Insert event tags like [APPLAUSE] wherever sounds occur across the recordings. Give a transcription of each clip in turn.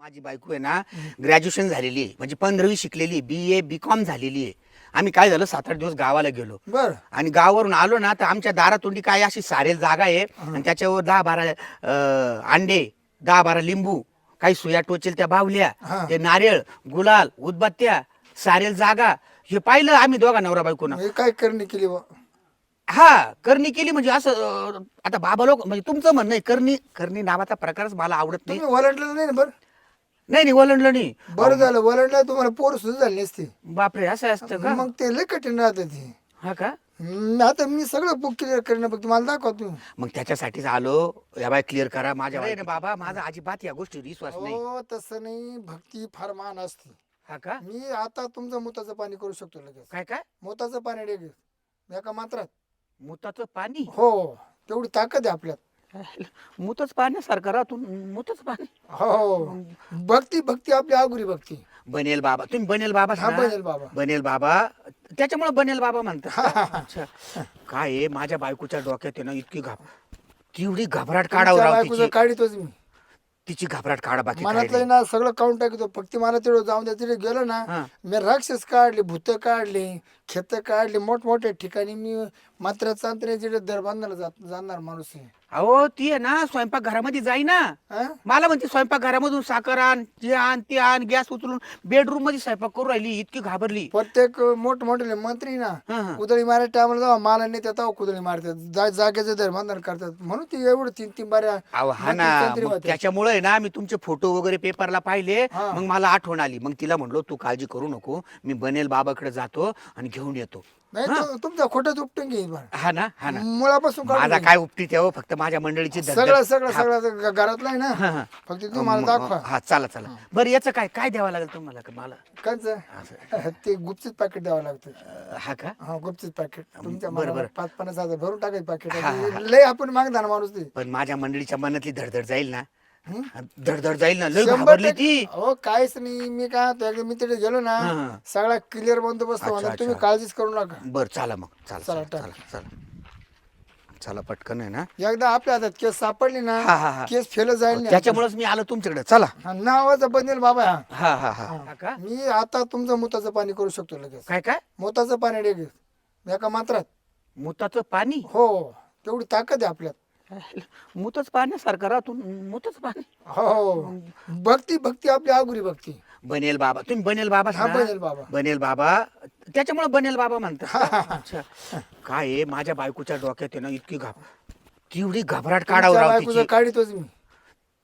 माझी बायको आहे ना ग्रॅज्युएशन झालेली आहे. म्हणजे पंधरावी शिकलेली बी ए बी कॉम झालेली आहे. आम्ही काय झालं सात आठ दिवस गावाला गेलो. बर. आणि गावावरून आलो ना तर आमच्या दारातोंडी काय अशी सारेल जागा आहे आणि त्याच्यावर दहा बारा अं, अंडे दहा बारा लिंबू काही सुया टोचेल त्या बावल्या हा. ते नारळ गुलाल उदबत्त्या सारेल जागा. हे पाहिलं आम्ही दोघा नवरा बायकोनं. हे काय करणे केली बा? हा करणी केली म्हणजे असं अं, आता बाबा लोक म्हणजे तुमचं म्हणणं आहे करणी करणी नावाचा प्रकारच मला आवडत नाही. तुम्ही वलटलं नाही ना बरं? नाही नाही ओलांडलं नाही. बरं झालं वलटलं तुम्हाला पोर सुद्धा झाली नसती. बापरे असं असतं का? मग ते लय कठीण राहत ते. हा का? हम्म, आता मी सगळं बुक क्लिअर करेन फक्त मला दाखवा तुम्ही मग त्याच्यासाठीच आलो. या बाय क्लिअर करा माझ्या नाही, नाही, बाबा माझा अजिबात या गोष्टी विश्वास नाही. हो तसं नाही. भक्ती फार मान असते. हा का? मी आता तुमचं मुताचं पाणी करू शकतो लगेच. काय काय? मुताचं पाणी लगेच. एका मात्रात. मुताचं पाणी? हो तेवढी ताकद आहे आपल्यात. मुतच पाण्यासारखं राहतो मुतच पाणी. हो भक्ती भक्ती आपली आगुरी भक्ती. बनेल बाबा. तुम्ही बनेल बाबा हा बनेल बाबा. बनेल बाबा. त्याच्यामुळे बनेल बाबा म्हणतात? अच्छा. काय आहे माझ्या बायकोच्या डोक्यात आहे ना इतकी घाब तेवढी घबराट काढावं तुमच्या राव बायकोचं तिची. काढितोच मी. तिची घबराट काढा बाकी काय मनातलं. ना सगळं काउंट टाकतो. फक्त मला तिथं जाऊन द्या. तिथे गेलो ना हा. मी राक्षस काढले भूत काढले खेत काढले मोठमोठ्या ठिकाणी मी मात्र चांत्र्याचे दर बांधायला जात जाणार माणूस आहे अहो ती आहे ना स्वयंपाक घरामध्ये जाई ना हा? मला म्हणते स्वयंपाक घरामधून साखर आण ते आण ते आण गॅस उचलून बेडरूममध्ये स्वयंपाक करू राहिली इतकी घाबरली प्रत्येक मोठमोठे मंत्री ना हा. कुदळी मारायच्या टायमाला जावा मला नाही त्यात कुदळी मारतात जा- जागेचं दर बांधण करतात म्हणून ती एवढं तीन तीन बाऱ्या अहो हा ना मंत्री- मंत्री मग होते. त्याच्यामुळे आहे ना मी तुमचे फोटो वगैरे पेपरला पाहिले हा. मग मला आठवण आली मग तिला म्हणलो तू काळजी करू नको मी बनेल बाबाकडे जातो आणि घेऊन येतो. नाही तो- तुमचा खोटं उपटून बरं. हा ना हा ना. मुळापासून काढून माझा घेईन. काय उपटी तेव्हा फक्त माझ्या मंडळीची. सगळं सगळं हा, सगळं ग- घरातलं आहे हा, ना? हा. फक्त तुम्हाला मग- दाखवा. हा चला चला. बरं याचं काय काय द्यावं लागेल तुम्हाला? का मला काच ते गुपचीत पॅकेट द्यावं लागतं. अं, हा का? हा गुपचीत पॅकेट तुमच्या बरं, मनावर बरं. पाच पन्नास हजार भरून टाकायचं पॅकेट हा, हा, लय आपण मागणार माणूस ते. पण माझ्या मंडळीच्या मनातली धडधड जाईल ना? हं? धडधड जाईल ना लय शंभर घाबरली टक्के- ती. हो काहीच नाही मी काय म्हणतो, एकदा मी तिथे गेलो ना हा. सगळा क्लिअर बंदोबस्त अच्छा, होणार तुम्ही अच्छा. काळजीच करू नका. बर चला मग चला चला, चला. चला चला. चला पटकन आहे ना. एकदा आपल्या हातात केस सापडली ना हा, हा, हा. केस फेल जाईल नाही. त्याच्यामुळेच मी आलो तुमच्याकडे. चला. हा, नावाचा बनेल बाबा हा. हा हा हा. हा. का? मी आता तुमचं मुताचं पाणी करू शकतो लगेच. काय काय? मुताचं पाणी लगेच एका मात्रात. मुताचं पाणी? हो तेवढी ताकद आहे आपल्यात. मुतच पाण्यासारखं राहतो. मुतच पाणी हो. भक्ती भक्ती आपली आगुरी भक्ती. बनेल बाबा. तुम्ही बनेल बाबा हा बनेल बाबा. बनेल बाबा. त्याच्यामुळे बनेल बाबा म्हणतात? अच्छा. काय आहे माझ्या बायकोच्या डोक्यात आहे ना इतकी घाब तेवढी घबराट काढावं राव तिची. काढितोच मी.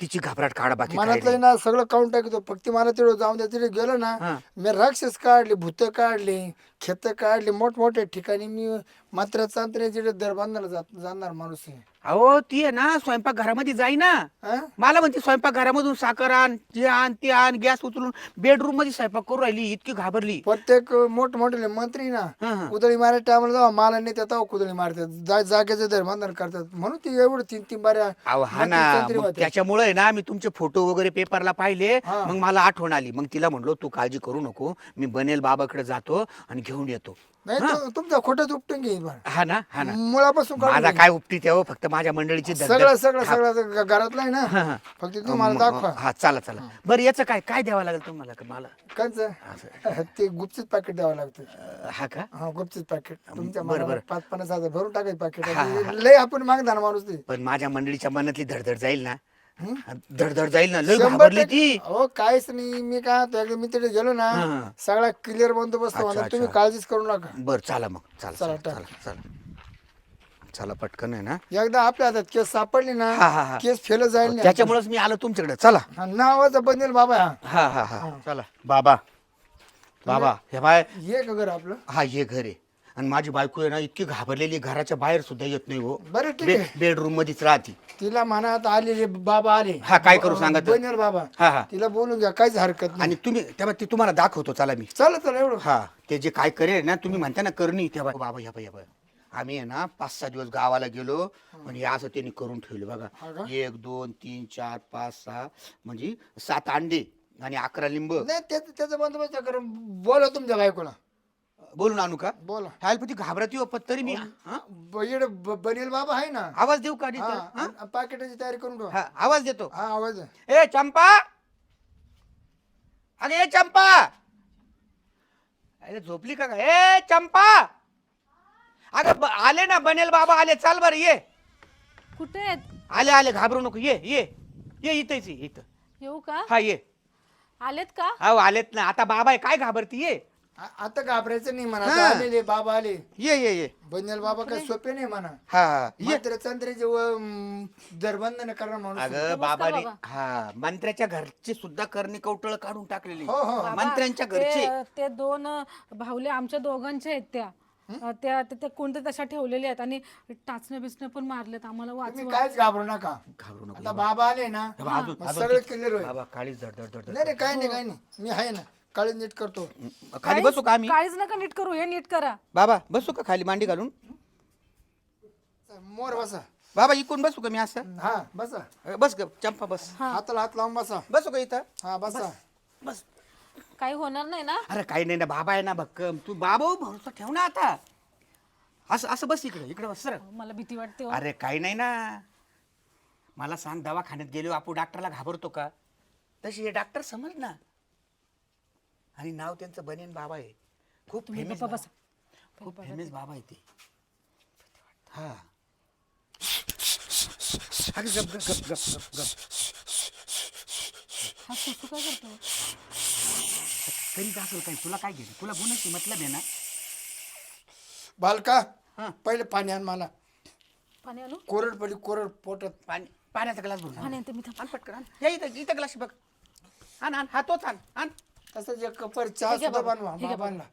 तिची घबराट काढा बाकी मनातलं नाही. ना सगळं काउंट टाकतो फक्त मला तिथं जाऊन द्या तिथे गेलो ना. मी राक्षस काढले भूत काढले खेत काढले मोठमोठ्या ठिकाणी मी मात्र चांत्र्याचे दर बांधायला जात जाणार माणूस आहे अहो ती आहे ना स्वयंपाक घरामध्ये जाई ना हा? मला म्हणते स्वयंपाक घरामधून साखर आण ते आण ते आण गॅस उचलून बेडरूममध्ये स्वयंपाक करू राहिली इतकी घाबरली प्रत्येक मोठमोठे मंत्री ना हा. कुदळी मारायच्या टायमाला जावा मला नाही त्यात कुदळी मारतात जा- जागेचं दर बांधण करतात म्हणून ती एवढं तीन तीन बाऱ्या अहो हा ना मंत्री- मंत्री मग होते. त्याच्यामुळे ना मी तुमचे फोटो वगैरे पेपरला पाहिले हा. मग मला आठवण आली मग तिला म्हणलो तू काळजी करू नको मी बनेल बाबाकडे जातो आणि घेऊन येतो. नाही तो- तुमचा खोटं उपटून बरं हा ना हा ना. मुळापासून काढून माझा घेईन. काय उपटी तेव्हा फक्त माझ्या मंडळीची. सगळं सगळं हा. सगळं ग- घरातलं आहे हा, ना? हा. फक्त तुम्हाला मग- दाखवा. हा चला चला. बरं याचं काय काय द्यावं लागेल तुम्हाला का मला? काच? [LAUGHS] ते गुपचीत पॅकेट द्यावं लागतं. अं, हा का? हा गुपचीत पॅकेट तुमच्या बरं, मनावर बरं. पाच पन्नास हजार भरून टाकायचं पॅकेट लय आपण मागणार माणूस ते पण माझ्या मंडळीच्या मनातली धडधड जाईल ना? धडधड जाईल ना लय शंभर घाबरली टक्के- ती. हो काहीच नाही मी काय म्हणतो, एकदा मी तिथे गेलो ना हा, हा. सगळा क्लिअर बंदोबस्त अच्छा, होणार तुम्ही अच्छा. काळजीच करू नका. बर चला मग चला चला, चला. चला चला. चला पटकन आहे ना. एकदा आपल्या हातात केस सापडली ना हा, हा, हा. केस फेल जाईल नाही. त्याच्यामुळेच मी आलो तुमच्याकडे. चला. हा, नावाचा बनेल बाबा हा. हा हा हा. चला बाबा. बाबा हे बाय. का घर आपलं? हा ये घर आहे. आणि माझी बायको आहे ना इतकी घाबरलेली घराच्या बाहेर सुद्धा येत नाही हो. बरं ठीक आहे. बेडरूम मध्येच राहते. तिला म्हणा आता आलेले बाबा आले. हा, काय करू सांगा तर? बनेल बाबा हा हा. तिला बोलून घ्या काहीच हरकत नाही. आणि तुम्ही तेव्हा ती तुम्हाला दाखवतो चला मी. चला चला एवढं. हा ते जे काय करेल ना तुम्ही म्हणता ना करणी तेव्हा बाबा या बाई, या बाई. आम्ही आहे ना पाच सहा दिवस गावाला गेलो म्हणजे हे असं त्यांनी करून ठेवलं हा बघा. का? एक दोन तीन चार पाच सहा म्हणजे सात अंडे आणि अकरा लिंब. नाही त्याचं त्याचा बंदोबस्त करून बोला तुमच्या बायकोला. बोलून आणू का? बोला. ह्याला पण ती घाबरती हो पण तरी मी हा? ब- बनेल बाबा आहे ना. आवाज देऊ का? हा हा? पाकिटाची तयारी करून ठेवा. हा, आवाज देतो. हा आवाज आहे. ए चंपा! अगे ए चंपा! अरे झोपली का काय ए चंपा! अगं ब- आले ना बनेल बाबा आले. चाल बरं ये. कुठे आहेत? आले आले घाबरू नको. ये ये. ये इथंच ये इथं. येऊ का? हा ये. आलेत का? हो आलेत ना. आता बाबा आहे काय घाबरती ये? आ- आता घाबरायचं नाही म्हणा. हा. आता आलेले बाबा आले. ये ये ये. बंजल बाबा काही सोपे नाही म्हणा. हा हा. ये. मात्र चंद्राचे दरबंधन करणार माणूस अगं बाबाने बाबा. हा मंत्र्याच्या घरची सुद्धा करणी कौटळ काढून टाकलेली. हो हो. बाबा, मंत्र्यांच्या घरचे. ते दोन अ, भावले आमच्या दोघांच्या आहेत त्या. अ, त्या त्या- त्या कोणत्या तशा ठेवलेल्या आहेत आणि टाचण्या बिचण्या पण मारल्यात आम्हाला तुम्ही वाचवा. काहीच घाबरू नका. घाबरू नको आता बाबा. आले ना बाबा, अजून- मग अजून सगळं क्लिअर होईल. बाबा धड नाही रे काय नाही काय नाही. मी आहे ना. काळी नीट करतो. खाली बसू का आम्ही? काळीच नका नीट करू हे नीट करा. बाबा बसू का खाली मांडी घालून? मोर बसा. बाबा इकून बसू का मी असं? हा बसा. अ, बस ग चंपा बस. हाताला हात लावून बसा. बसू का इथं? हा बसा. बस काही होणार नाही ना? अरे काही नाही ना बाबा आहे ना भक्कम. तू बाबा हो, भरोसा ठेव ना आता. असं असं बस इकडे इकडे बस सर मला भीती वाटते हो. अरे काही नाही ना. मला सांग दवाखान्यात गेलो आपण डॉक्टरला घाबरतो का? तशी हे डॉक्टर समज ना. आणि नाव त्यांचं बनेन बाबा आहे. खूप तुम्ही फेमस गप्पा बसा. खूप फेमस बाबा आहे ते. हा. अरे गप गप गप गप गप. गप हा सुसू काय करतो? तरी असेल काही. तुला काय घेणे? तुला गुन्ह्याची मतलब आहे ना? बालका हा. पहिले पाणी आण मला. पाणी आणू? कोरड पडली कोरड पोटात पाणी. पाण्याचा ग्लास भरून पाणी आणते मी थांब. आण पटकन आण. या इथं इथं ग्लास बघ. आण आण. हा तोच आण. आण. तसंच एक कपर चहा सुद्धा बाबा, बनवा ठीक आहे बाबांना.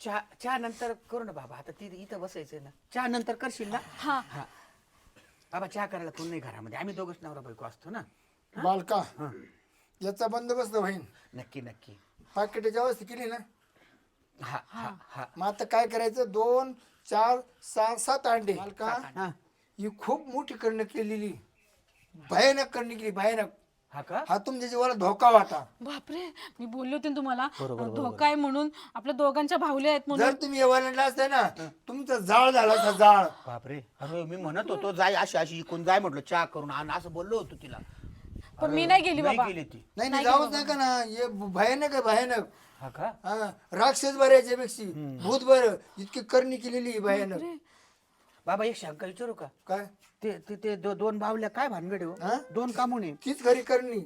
चहा चहा नंतर करू ना बाबा. आता तिथे इथं बसायचंय ना. चहा नंतर करशील ना? हा. हा. बाबा चहा करायला कोण नाही घरामध्ये. आम्ही दोघच नवरा बायको असतो ना. बालका. याचा बंदोबस्त होईल नक्की नक्की. पाकिटाची अवस्था केली ना. हा हा. हा मग आता काय करायचं? दोन चार सहा सात अंडे. बालका. हा. ही खूप मोठी कर्ण केलेली. भयानक कर्ण केली. भयानक. हा का? हा तुमच्या जीवाला धोका होता बापरे मी बोलले होते ना तुम्हाला. धोका आहे म्हणून. आपल्या दोघांच्या भावले आहेत म्हणून. जर तुम्ही असते ना तुमचा जाळ झाला असता जाळ. बापरे. अरे मी म्हणत होतो जाय अशी अशी इकून जाय म्हटलं चहा करून आण असं बोललो होतो तिला. पण मी नाही गेली नाही बाबा. गेली ती. नाही नाही जाऊच नका ना. हे भयानक आहे भयानक. हा का? हा राक्षस बरे याच्यापेक्षा. भूत बरं. इतकी करणी केलेली आहे भयानक. बाबा एक शंका विचारू का काय ते ते- ते दो- दोन बावल्या काय भानगड आहे हा? हो? दोन कामोने तीच खरी करणी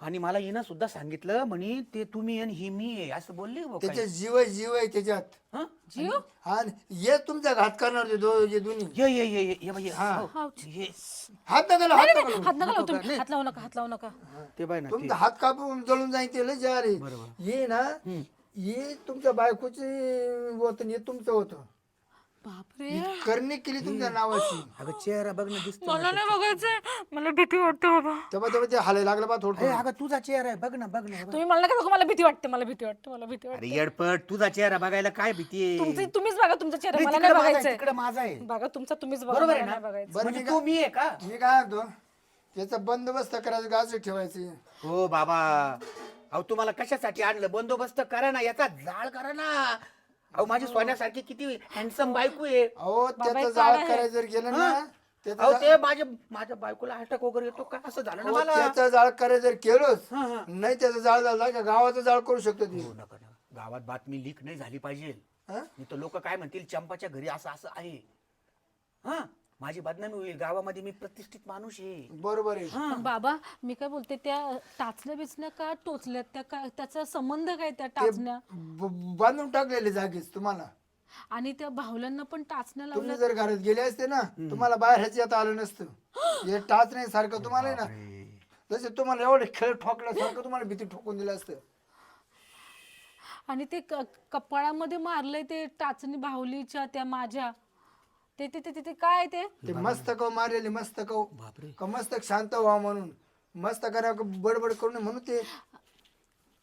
आणि मला हिनं सुद्धा सांगितलं म्हणे ते तुम्ही आणि ही मी आहे असं बोलली काय. जीव आहे जीव आहे त्याच्यात हं? जीव हा हे तुमचा घात करणार ते दो हे दोन्ही ये ये ये ये ये बाई, ये. हा. हो. ये. हात नका लावू, हात नका लावू. हात नका लावू तुम्ही हात लावू नका हात लावू नका ते बाय ना ते. तुमचा हात कापून जळून जाईल ते लय जार आहे. बरोबर. हे ना हे तुमच्या बायकोचे होत हे तुमचं होतं बापरे ही करणी केली तुमच्या नावाची. अगं चेहरा बघ ना दिसतो मला नाही बघायचंय. मला भीती वाटते बाबा. तेव्हा तेव्हा ते हालायला लागलं बा थोडं. अगं तुझा चेहरा आहे. बघ ना बघ ना बघ. तुम्ही मला नका? दाखवू, मला भीती वाटते मला भीती वाटते मला भीती वाटते. अरे येडपट तुझा चेहरा बघायला काय भीती आहे? तुमची तुम्हीच बघा तुमचा चेहरा नाही, मला तिकडे नाही माझा आहे, बघायचंय. तिकडे माझा आहे. बघा तुमचा तुम्हीच बघा बरोबर मला आहे नाही ना बघायचं बरं म्हणजे मी तू काय मी आहे का मी काय म्हणतो याचा बंदोबस्त करायचा गाज ठेवायचे. हो बाबा. अहो तुम्हाला कशासाठी आणलं? बंदोबस्त करा ना याचा जाळ करा ना. अहो माझी सोन्यासारखी किती हँडसम बायको आहे. अहो त्याचा एक जाळ काळ आहे. करायचं जर गेलं ना त्याचा अहो ते माझ्या माझ्या बायकोला अटक वगैरे येतो का? असं झालं ना अहो, मला? त्याचा जाळ करायचं जर केलोच हा, हा. नाही त्याचा जाळ झाला का? गावाचा जाळ करू शकतो ती. हो नका नका. गावात बातमी लीक नाही झाली पाहिजे. हा? नाही तर लोक काय म्हणतील? चंपाच्या घरी असं असं आहे. हा? माझी बदनामी होईल. गावामध्ये मी प्रतिष्ठित माणूस आहे. बरोबर आहे. पण बाबा मी काय बोलते त्या टाचण्या बिचण्या का टोचल्यात? त्या काय त्याचा संबंध काय त्या ते टाचण्या? ब- बांधून टाकलेले जागेच तुम्हाला. आणि त्या भावल्यांना पण टाचण्या तुम्ही लावल्या जर घरात गेले असते ना तुम्हाला बाहेर ह्याच येता आलं नसतं. [GASPS] हे टाच नाही सारखं तुम्हाला आहे ना. जसे तुम्हाला एवढे खेळ ठोकल्यासारखं तुम्हाला भीती ठोकून दिलं असतं. आणि ते क- कपाळामध्ये मारलंय ते टाचणी बाहुलीच्या त्या माझ्या. ते ते ते ते- ते काय ते? ते मस्त कव मारलेले मस्त कव बापरे. का मस्त शांत व्हा म्हणून. मस्त करा बडबड करून म्हणून ते.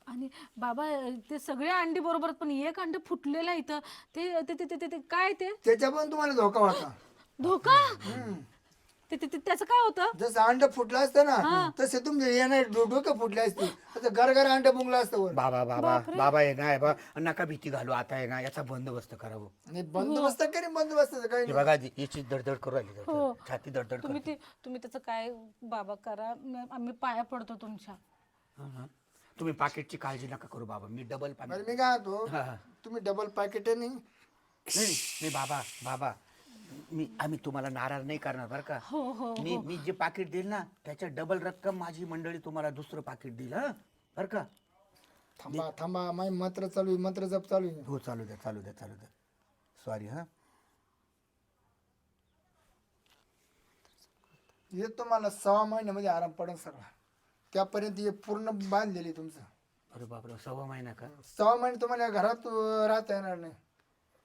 आणि बाबा ते सगळे अंडी बरोबर आहेत, पण एक अंड फुटलेलं आहे इथं. ते ते ते- ते ते- ते काय ते? त्याच्या पण तुम्हाला धोका होता धोका? ते ते- ते त्याचं काय होतं? जसं अंड फुटलं असतं ना तसे तुमचे येणार डोकं फुटले असते. आता गरगर अंड बुंगलं असतं वर. बाबा बाबा बाबा आहे ना बा. नका भीती घालू आता आहे ना याचा बंदोबस्त करावं आणि बंदोबस्त करी बंदोबस्त काही हे नाही. बघा जी- याची दडदड करू राहिली हो. छाती दडदड तुम्ही ते तुम्ही त्याचं काय बाबा करा म- आम्ही पाया पडतो तुमच्या. हा, हा. तुम्ही पाकिटची काळजी नका करू बाबा. मी डबल पाकिट बरं मी काय होतो हा, हा. तुम्ही डबल पॅकेट आहे नाही नाही मी बाबा बाबा. मी आम्ही तुम्हाला नाराज नाही करणार बरं का? हो हो मी मी जे पाकिट देईल ना त्याच्या डबल रक्कम माझी मंडळी तुम्हाला दुसरं पाकिट देईल हा? बरं का? थांबा थांबा माझी मंत्र चालू आहे मंत्र जप चालू आहे. हो चालू द्या चालू द्या चालू द्या. सॉरी हा? हे तुम्हाला सहा महिन्यामध्ये आराम पडेल सगळा. त्यापर्यंत हे पूर्ण बांधलेली तुमचं. अरे बापरे सव्वा महिना का? सहा महिने तुम्हाला या घरात अं, राहता येणार नाही.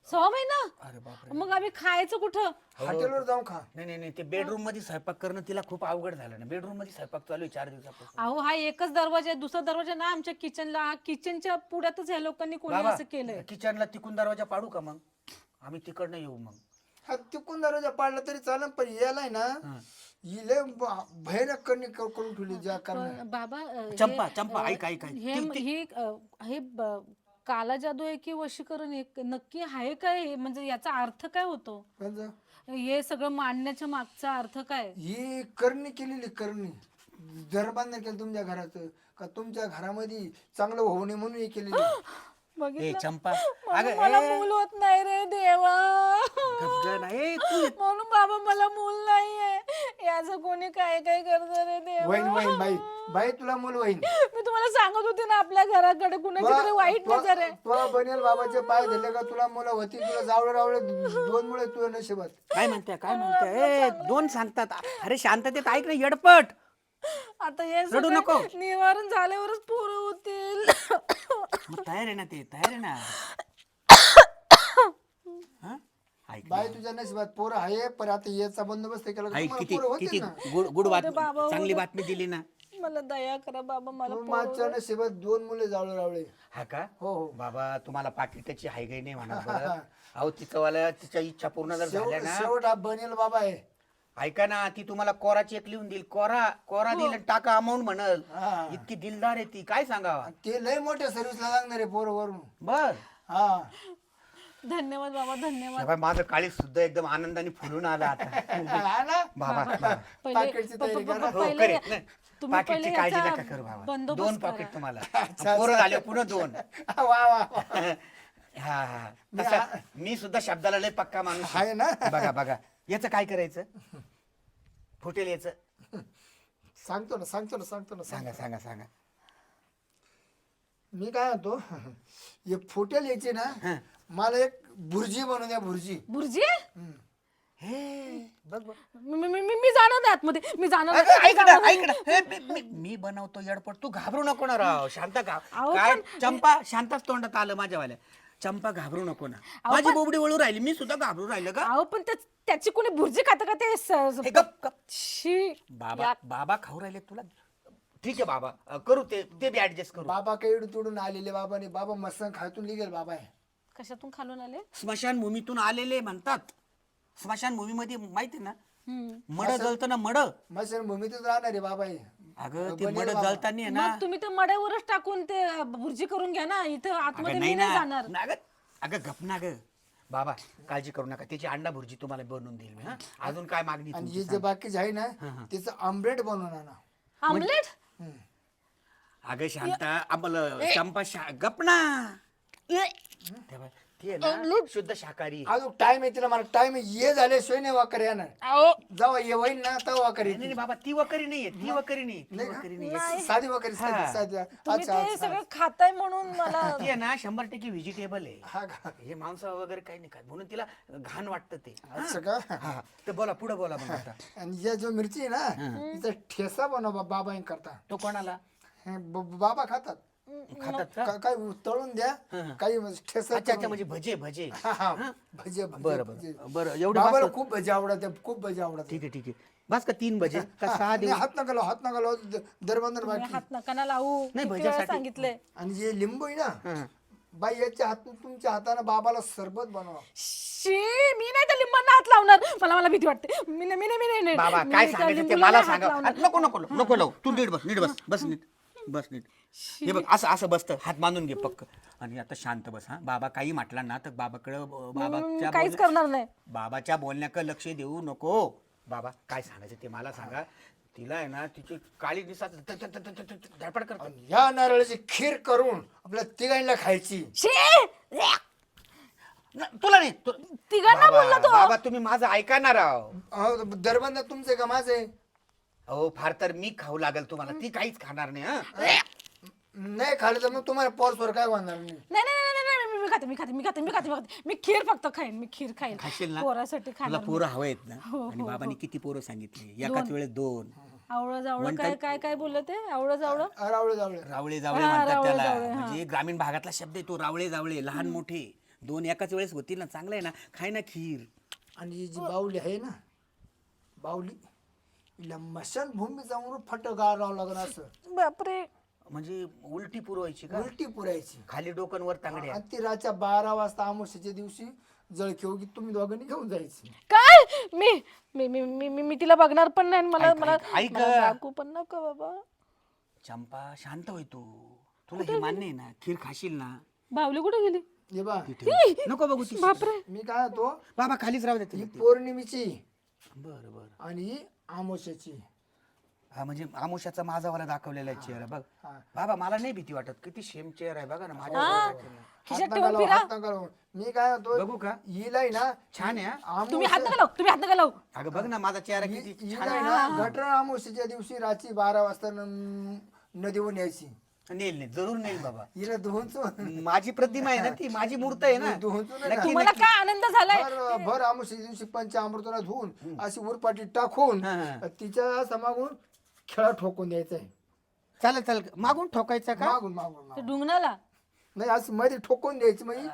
सहा महिना अरे बापरे. मग आम्ही खायचं कुठं? हॉटेलवर जाऊन खा. नाही नाही नाही ते बेडरूममध्ये स्वयंपाक करणं तिला खूप अवघड झालं ना. बेडरूममध्ये स्वयंपाक चालू आहे चार दिवसापासून. अहो हा एकच दरवाजा आहे दुसरा दरवाजा ना आमच्या किचनला किचनच्या पुढ्यातच ह्या लोकांनी कोणी असं केलंय. किचनला तिकून दरवाजा पाडू का मग? आम्ही तिकडनं येऊ मग. हा तिकून दरवाजा पाडला तरी चालेल पण यालाय ना भयानक करणी क- करून ठेवली ज्या कारण पण बाबा अ, हे- चंपा चंपा ऐक ऐक. ऐक हे हे अ, हे ब- काला जादू आहे की वशीकरण आहे? नक्की आहे काय? हे? म्हणजे याचा अर्थ काय होतो? हे सगळं मांडण्याच्या मागचा अर्थ काय? ही करणी केलेली करणी. दरबांधन केलं तुमच्या घराचं का तुमच्या घरामध्ये चांगलं नये म्हणून हे केलेली. [GASPS] [GASPS] ए बघितलं चंपा. [LAUGHS] म्हणून अगं मला मूल होत नाही रे देवा. तू. म्हणून बाबा मला मूल नाहीये. याचं कोणी काय काय करत रे देवा? वहीन बाई. बाई तुला मूल वहीन. मी तुम्हाला सांगत होते ना आपल्या घराकडे कुणाची तरी वाईट नजर आहे. तुला बनेल बाबाचे पाय धरले का तुला मुलं होती? तुला जावळे रावळे दोन मुळे तुझ्या नशिबात. काय म्हणते काय म्हणते? ए दोन सांगतात. अरे शांततेत ऐक ना येडपट. आता हे रडू सगळं नको. निवारण झाल्यावरच पोरं होतील. मग तयार आहे ना ते? तयार आहे ना? [COUGHS] हा? ऐक बाई तुझ्या नशिबात पोरं आहे पण आता याचा बंदोबस्त केला का ऐक तुम्हाला किती पोरं किती ना. गुड बातमी चांगली बातमी दिली ना. मला दया करा बाबा मला माझ्या नशिबात दोन मुले जावळे रावळे हा का? हो हो. बाबा तुम्हाला पाकिटाची हाय गाय नाही म्हणा [LAUGHS] अहो तिचं वाला तिच्या इच्छा पूर्ण जर झाल्या शेवट ना शेवट हा बनेल बाबा आहे ऐका ना ती तुम्हाला कोरा चेक लिहून देईल. कोरा कोरा दिल आणि टाका अमाऊंट म्हणल. हा. इतकी दिलदार आहे ती. काय सांगावा? ते लय मोठ्या सर्व्हिसला लागणार आहे पोरं वरून. बर. हा. धन्यवाद बाबा धन्यवाद. माझं काळी सुद्धा एकदम आनंदाने फुलून आला आता. [LAUGHS] हा ना? बाबा बाबा. पहिले पाकिटची प- तयारी प- प- करा. हो पहिले करेक्ट नाही. तुम्ही पाकिटची पहिले काळजी नका करू बाबा. दोन करा. पॉकेट तुम्हाला पोरं झाले पुन्हा दोन. [LAUGHS] वा वा वा. [LAUGHS] हा हा तसं मी सुद्धा शब्दाला लय पक्का माणूस आहे ना? बघा बघा. याचं काय करायचं? फुटेल याचं? सांगतो ना सांगतो ना सांगतो ना सांग सांगा सांगा सांगा. मी काय म्हणतो [LAUGHS] हे फुटेल याची ना हं. मला एक भुर्जी बनवून द्या भुर्जी बुर्जी? हं. बघ बघ. मी मी- मी मी जाणार नाही आतमध्ये. मी जाणार अगं, नाही. ऐक ना ऐक ना. हे, मी- मी- मी बनवतो येडपट. तू घाबरू नको ना राव. शांत घाब अहो, काय? पण- चंपा शांतच तोंडात आलं माझ्यावाल्या. चंपा घाबरू नको ना. माझी बोबडी वळू राहिली मी सुद्धा घाबरू राहिलं का? अहो पण त्या- त्याची कोणी बुर्जी खाता का ते स- हे गप गप. शी बाबा बाबा खाऊ राहिले तुला? ठीक आहे बाबा अं, करू ते ते बी ऍडजस्ट करू. बाबा काही तोडून आलेले बाबाने बाबा मस्त खायतून निघेल बाबा आहे कशातून खालून आले? स्मशानभूमीतून आलेले म्हणतात. स्मशानभूमीमध्ये माहिती ना? हम्म. मड जळतं ना मड मस्त भूमीतच राहणार आहे बाबा आहे अगं ते मड जळताना आहे ना. मग तुम्ही ते मड्यावरच टाकून ते बुर्जी करून घ्या ना. इथं आतमध्ये अगं मी नाही नाही ना. जाणार. ना अगं गप ना ग. बाबा काळजी करू नका. त्याची अंडा भुर्जी तुम्हाला बनवून देईल मी हा? अजून काय मागणी आणि तुमची हे जे बाकीचे आहे ना त्याचं आमलेट बनवून आणा. आमलेट. अगं शांता आम्हाला चंपा शा गप ना. तेव्हा ती आहे ना शुद्ध शाकाहारी. आहे. अजून टाइम आहे तिला मला टाइम ये झाले सोय नाही वाकर येणार अहो. जेव्हा ये होईल ना तेव्हा वाकर नाही येते नाही बाबा ती वकरी नाहीये ती वकरी नाही ती नाही का? वकरी नाही. साधी वाकरी साधी साधी. तुम्ही अच्छा ते अच्छा सगळं खाताय म्हणून मला [LAUGHS] ती आहे ना शंभर टक्के व्हेजिटेबल आहे. हा का? हे मांस वगैरे काही नाही खात. म्हणून तिला घाण वाटतं ते. असं का? हा तर बोला पुढे बोला मग आता. [LAUGHS] आणि या जो मिरची आहे ना तिचा ठेसा बनवा बाबा करता तो कोणाला? हे ब- बाबा खातात. खातात का? का- काही तळून द्या. काही म्हणजे ठेसा अच्छा अच्छा म्हणजे भजे भजे. हा, हा. भजे भजे बरं भजे. बरं बरं एवढं बाबाला बस खूप भजे आवडत खूप भजे आवडत ठीक आहे ठीक आहे. बस का तीन भजे [LAUGHS] का सहा देऊ हात नका लावू, हात नका लावू, द- दरबंदर बाकी. हात नका ना लावू. नाही, किती वेळा भज्यासाठी. सांगितलंय. आणि जे लिंबू आहे ना. बाई याच्या हातून तुमच्या हाताने बाबाला सरबत बनवा. शी मी नाही त्या लिंबांना हात लावणार. मला मला भीती वाटते. मी नाही मी नाही मी नाही, नाही बाबा मी काय त्या सांगायचं ते लिंबूला मला नाही हात सांगा. लावणार. नको नको नको लावू. तू नीट बस नीट बस बस. नीट बस नीट. हे बघ असं असं बसतं हात बांधून घे पक्क. आणि आता शांत बस हा. बाबा काही म्हटला ना तर बाबाकडं बाबाच्या काहीच बोलण्या- करणार नाही. बाबाच्या बोलण्याकडे लक्ष देऊ नको. बाबा काय सांगायचं ते मला सांगा. तिला आहे ना तिची काळी दिसात धडपड करतो आणि ह्या नारळाची खीर करून आपल्या तिघांना खायची. शी! न- तुला नाही तु- तिघांना बाबा, बोलला तो. बाबा तुम्ही माझं ऐका ना राव अहो, दरबंद तुमचे का माझे अहो फार तर मी खाऊ लागेल तुम्हाला. ती काहीच खाणार नाही हा? नाही खाल्लं तर मग तुम्हाला पॉर्सवर काय होणार नाही. नाही नाही नाही, नाही नाही, मी खाते मी खाते मी खाते मी खाते मी खाते. मी खीर फक्त खाईन मी खीर खाईन. खाशील ना? पोरासाठी तुला खाणार पोरं हवं आहेत ना? हो, आणि हो, बाबांनी किती पोरं सांगितली? एकाच वेळेस दोन. आवळं जावळं काय काय काय बोललं ते? आवळं जावळं रावळे जावळे रावळे जावळे हा, म्हणतात रावळे त्याला. जावळे, हा. म्हणजे ग्रामीण भागातला शब्द आहे तो रावळे जावळे लहान मोठे. दोन एकाच वेळेस होतील ना चांगलं आहे ना? खाय ना खीर. आणि ही जी बावली आहे ना बावली हिला मशानभूमी जाऊन फट गाळावं लागलं असं. बापरे. म्हणजे उलटी पुरवायची का? उलटी पुरायची. खाली डोकन वर तांगड्या. आणि ती रातच्या बारा वाजता अमावस्याच्या दिवशी जळखेव की तुम्ही दोघांनी घेऊन जायची. काय? मी मी मी मी मी- मी तिला बघणार पण नाही आणि मला ऐक, मला ऐक, ऐक. मला दाखवू पण नका बाबा. चंपा शांत होय तू. तुला हे मान्य आहे ना खीर खाशील ना? बावली कुठे गेली? हे बा नको बघू ती. बापरे. मी काय तो बाबा खालीच राहू दे ही तिला. पौर्णिमेची. बरं बरं. आणि ही अमावस्याची हा म्हणजे आमुष्याचा माझावाला दाखवलेला आहे चेहरा बघ. बाबा मला नाही भीती वाटत किती शेम चेहरा आहे बघा ना माझ्या हात खिशात नका ठेवून लावू, फिरा. हात नका लावू. मी काय तो बघू का? हिला आहे ना छान आहे हा. तुम्ही हात नका लावू तुम्ही हात नका लावू. अगं बघ ना माझा चेहरा हि- किती हिला छान आहे ना गटर अमावस्याच्या दिवशी रात्री बारा वाजता न- नदीवर न्यायची नेल नेल जरूर नेल बाबा. हिला धुवून माझी प्रतिमा आहे ना ती माझी मूर्त आहे ना. धुवून नक्की तुम्हाला नक्की काय आनंद झालाय? भर भर अमावस्याच्या दिवशी पंचामृताला धुवून अशी उरपाटी टाकून हा, हा. तिच्या समागून खेळा ठोकून द्यायचा आहे चालेल चालेल. मागून ठोकायचा का? मागून मागून. डुंगणाला? नाही असं मध्ये ठोकून द्यायची म्हणजे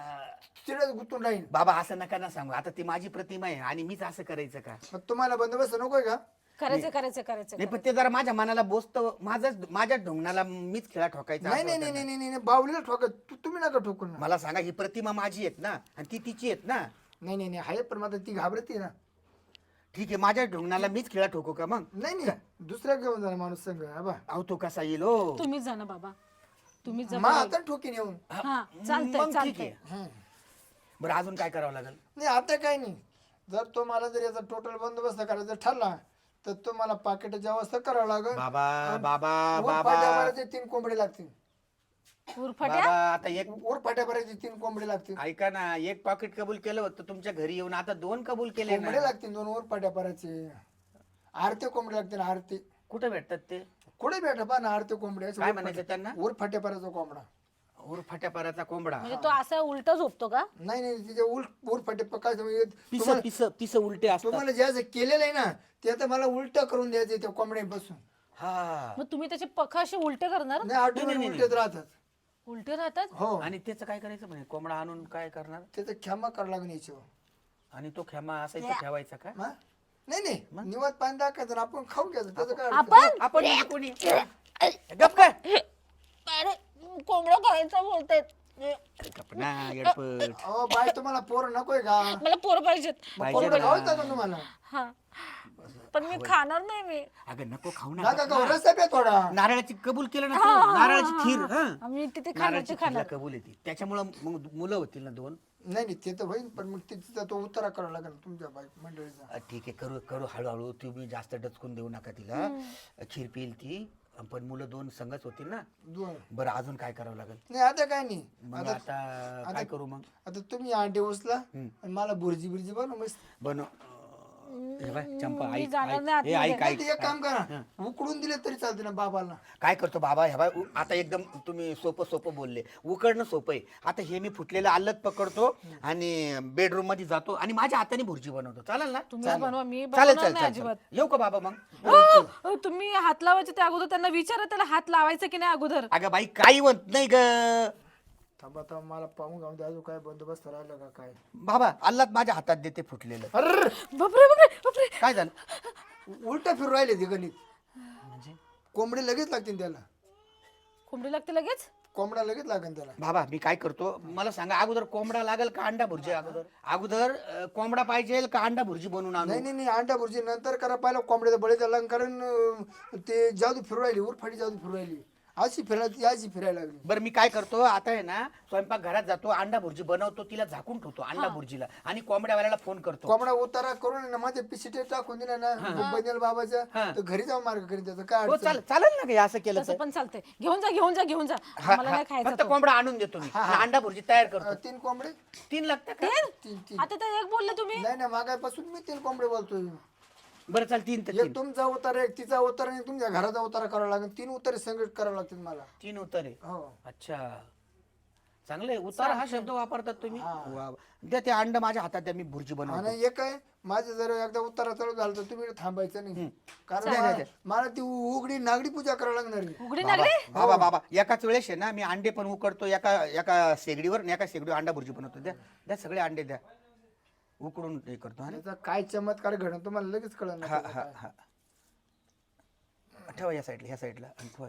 तिथेच गुंतून राहील. बाबा असं नका ना सांगू. आता ती माझी प्रतिमा आहे आणि मीच असं करायचं का? मग तुम्हाला बंदोबस्त नकोय का? करायचं करायचं करायचं नाही पण ते जरा माझ्या मनाला बोसत माझ्याच माझ्या ढोंगणाला मीच खेळा ठोकायचा नाही नाही नाही. नाही नाही नाही, बावलीला ठोकत. तू- तुम्ही नका ठोकून ना. मला सांगा ही प्रतिमा माझी आहेत ना आणि ती तिची आहेत ना. नाही नाही नाही आहे पण माझं ती घाबरते ना. ठीक आहे माझ्या ढोंगणाला मीच खेळा ठोकू का मग? नाही नाही दुसऱ्या घेऊन जाणार माणूस संघ हा बा. अहो तो कसा येईल हो तुम्हीच जा ना बाबा. तुम्हीच जा मा आता ठोकीन येऊन. हा चालतंय मग ठीक चालतंय. आहे. हम्म. बरं अजून काय करावं लागेल? नाही आता काय नाही. जर तो मला जर याचा टोटल बंदोबस्त करायचा ठरला तर तुम्हाला पाकिटाची व्यवस्था करावं लागेल. बाबा बाबा बाबा. तीन कोंबडे लागतील. उरफाट्या? बाबा आता एक वर फाट्याभराचे तीन कोंबडे लागतील. ऐका ना एक पाकिट कबूल केलं होतं तुमच्या घरी येऊन आता दोन कबूल केले कोंबडे ना लागतील दोन वर फाट्याभराचे आरते कोंबडे लागतील आरते. कुठे भेटतात ते? कुठे भेटा पहा ना आरते कोंबडे. काय म्हणायचं त्यांना? फाट्या- वर फाट्याभराचा कोंबडा. उर फाट्यापाराचा कोंबडा. म्हणजे तो असा उलटा झोपतो का? नाही नाही तिचे उल वर फाटे पकायचं म्हणजे पिस तुम्हाला पिस पिस उलटे असतात. तुम्हाला जे असं केलेलं आहे ना ते आता मला उलट करून द्यायचं त्या कोंबड्या बसून हा. मग तुम्ही त्याचे पख असे उलटे करणार? नाही आठवण उलटेच राहतात. उलटे राहतात? हो. आणि त्याचं काय करायचं म्हणे? कोंबडा आणून काय करणार? त्याचं क्षमा करावं लागेल याच्यावर. आणि तो खेमा असायचा ठेवायचा का? हा? नाही नाही. निवात पाणी टाकायचं आणि आपण खाऊ घ्यायचं. त्याचं काय अडचण? आपण आपण म्हणजे कोणी गप काय अरे कोंबडा खायचा बोलतायत. गप ना येडपट. अहो बाय तुम्हाला पोर नकोय का? मला पोरं पाहिजेत. पाहिजे कोंबडं ना. खाऊ का तुम्हाला? हा. पण मी खाणार नाही मी. अगं नको खाऊ ना. नका खाऊ रस्ता प्या थोडा. नारळाची कबूल केलं ना तू? नारळाची खीर हा? आम्ही तिथे नारळाची ते खीरला खाणार. कबूल येते. त्याच्यामुळं मग मुलं होतील ना दोन? नाही नाही ते तर होईल पण मग ते तिचा तो उतारा करावा लागेल तुमच्या बाई मंडळीचा. अ, ठीक आहे करू करू हळूहळू. तुम्ही जास्त डचकून देऊ नका तिला. खीर पिईल ती. पण मुलं दोन संघच होतील ना? दोन. बरं अजून काय करावं लागेल? नाही आता काय नाही. मग आता काय करू मग? आता तुम्ही अंडे उचला आणि मला बुर्जी बिर्जी बनव मस्त. बनव. हे बाय, चंपा मी ऐक जाणार ऐक. नाही हे ऐक नाही, ऐक. ते एक काम करा उकडून दिले तरी चालते ना बाबाला काय करतो बाबा हे बाय आता एकदम तुम्ही सोपं सोपं बोलले. उकडणं सोपं आहे. आता हे मी फुटलेलं आल्लत पकडतो आणि बेडरूममध्ये जातो आणि माझ्या हाताने भुर्जी बनवतो. चालेल ना? तुम्ही बनवा मी चालेल बनवणार नाही चालेल. अजिबात. येऊ का बाबा मग? तुम्ही हात लावायचे त्या अगोदर त्यांना विचारा त्याला हात लावायचं की नाही अगोदर? अगं बाई काही म्हणत नाही ग. थांबा थांबा मला पाहून गाव अजून काय बंदोबस्त राहिला का काय? बाबा अल्लात माझ्या हातात देते फुटलेलं. अरे! बापरे बापरे बापरे. काय झालं? उलट फिरू राहिले ते गणित. म्हणजे? कोंबडे लगेच लागतील त्याला. कोंबडी लागते लगेच? कोंबडा लगेच लागेल त्याला. बाबा मी काय करतो मला सांगा अगोदर कोंबडा लागेल का अंडा भुर्जी अगोदर? अगोदर अं, कोंबडा पाहिजे का अंडा भुर्जी बनवून आणू? नाही नाही नाही अंडा बुर्जी नंतर करा पाहिलं कोंबड्याचं बळी झाला कारण अं, ते जादू फिरू राहिली उरफाटी जादू फिरू राहिली. अशी फिरायला अशी फिरायला लागली. बरं मी काय करतो आता आहे ना स्वयंपाक घरात जातो अंडा भुर्जी बनवतो तिला झाकून ठेवतो अंडा भुर्जीला. आणि कोंबड्यावाल्याला फोन करतो. कोंबडा उतारा करून ना माझ्या पिसिटे टाकून दिला ना बनेल बाबाच्या हा. तर घरी जाऊ मार्ग करीत त्याचं काय हो अडचण? चालेल चालेल ना काही असं केलं तसं तर. पण चालतंय. घेऊन जा घेऊन जा घेऊन जा. हा, मला हा. नाही खायचं फक्त तो. कोंबडा आणून देतो मी. आणि अंडा भुर्जी तयार करतो. तीन कोंबडे? तीन लागतात का? तीन? तीन आता तर एक बोलले तुम्ही. नाही ना मागायपासून मी तीन कोंबडे बोलतोय. बरं चाल तीन तर एक तीन. तुमचा उतारा एक तिचा उतारा आणि तुमच्या घराचा उतारा करावा लागेल. तीन उतारे संकट करावं लागतील मला. तीन उतार हो. अच्छा. चांगलं उतार हा शब्द वापरतात तुम्ही? वा वा. द्या ते अंड माझ्या हातात द्या मी भुर्जी बनवतो. आणि एक आहे माझं जर एकदा उतारा चालू झालं तर तुम्ही थांबायचं नाही. कारण मला- ती उघडी नागडी पूजा करावी लागणार आहे. उघडी बाबा बाबा बाबा. एकाच वेळेस आहे ना मी अंडे पण उकडतो एका एका शेगडीवर आणि एका शेगडीवर अंडा भुर्जी बनवतो. द्या द्या सगळे अंडे द्या. उकडून हे करतो आणि त्याचा काय चमत्कार घडून तुम्हाला लगेच कळणार हा हा हा. ठेवा या साईडला ह्या साईडला. आणि ठेवा.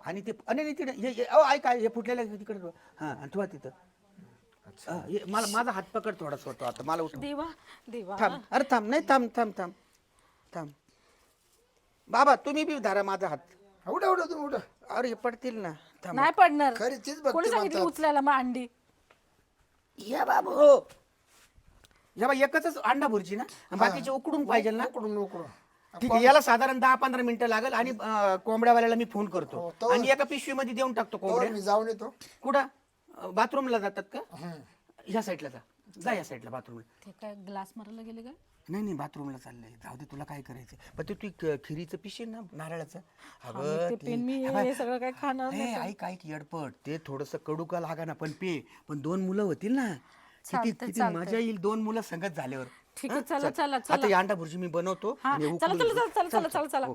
आणि ते आणि नाही तिकडे हे हे- अहो ऐका हे फुटलेलं आहे तिकडे. ठेवा. हा आणि ठेवा तिथं. हा, हे मला माझा हात पकड थोडासा होतो आता मला उठ देवा देवा. थांब अरे थांब नाही थांब थांब थांब. थांब. बाबा तुम्ही बी धरा माझा हात. उठा उठा तुम्ही उठा. अरे हे पडतील ना. थांब. नाही पडणार. खरी तीच कोणी बघते सांगितलं म्हणतात उचलायला मग अंडी? या बाबू. हो या बा एकच अंडा भुर्जी ना? बाकीचे उकडून पाहिजे ना? उकडून उकडून. ठीक आहे याला साधारण दहा पंधरा मिनिटं लागेल आणि अं, कोंबड्यावाल्याला मी फोन करतो. हो, तो- आणि एका पिशवीमध्ये देऊन टाकतो तोवर कोंबड्या. मी जाऊन येतो. कुठं? बाथरूमला जातात का? ह्या साईडला जा. जा या साईडला बाथरूमला. ते काय ग्लास मारायला गेले काय नाही नाही बाथरूमला चाललंय. जाऊ दे तुला काय करायचं पण ते तू क- खिरीचं पिशे ना नारळाचं? मग ते पेन मी हे सगळं काय खाणार ऐक ऐक येडपट. ते थोडस कडू का लागा ना पण पे. पण दोन मुलं होतील ना? किती चालतंय, किती चालतंय. मजा येईल दोन मुलं संगत झाल्यावर ठीक आहे हं? चला चल. चला आता चला ही अंडा भुर्जी मी बनवतो हा आणि चला चला. चला चला चला चला चल.